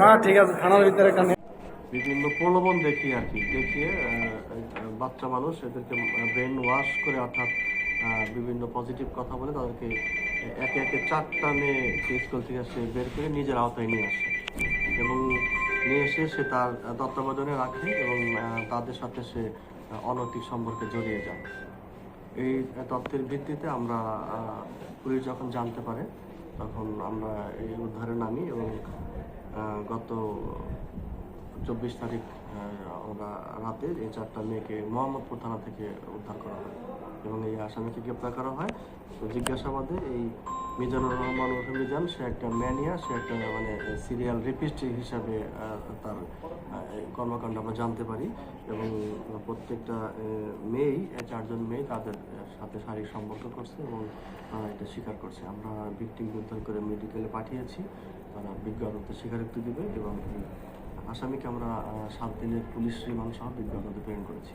না, ঠিক আছে, থানার ভিতরে কানে বিভিন্ন প্রলোভন দেখি আর কি দেখিয়ে বাচ্চা মানুষ, এদেরকে ব্রেন ওয়াশ করে অর্থাৎ বিভিন্ন পজিটিভ কথা বলে তাদেরকে একে একে চারটানে স্কুল থেকে সে বের করে নিজের আওতায় নিয়ে আসে। এবং নিয়ে এসে সে তার তত্ত্বাবধানে রাখে এবং তাদের সাথে সে অনৈতিক সম্পর্কে জড়িয়ে যায়। এই তথ্যের ভিত্তিতে আমরা পুলিশ যখন জানতে পারে তখন আমরা এই উদ্ধারে নামি এবং গত চব্বিশ তারিখ আমরা রাতে এই চারটা মেয়েকে মোহাম্মদপুর থানা থেকে উদ্ধার করা হয় এবং এই আসামিকে গ্রেপ্তার করা হয়। তো জিজ্ঞাসাবাদে এই মিজানুর রহমান ওরফে মিজান সে একটা ম্যানিয়া, সে একটা মানে সিরিয়াল রিপিস্ট হিসাবে তার কর্মকাণ্ড আমরা জানতে পারি এবং প্রত্যেকটা মেয়েই চারজন মেয়ে তাদের সাথে শারীরিক সম্পর্ক করছে এবং তারা এটা স্বীকার করছে। আমরা ভিকটিম উদ্ধার করে মেডিকেলে পাঠিয়েছি, তারা বিজ্ঞ আদালতে স্বীকারোক্তি দিবে এবং, আসামিকে আমরা সাত দিনের পুলিশ রিমান্ড সহ বিজ্ঞ প্রেরণ করেছি।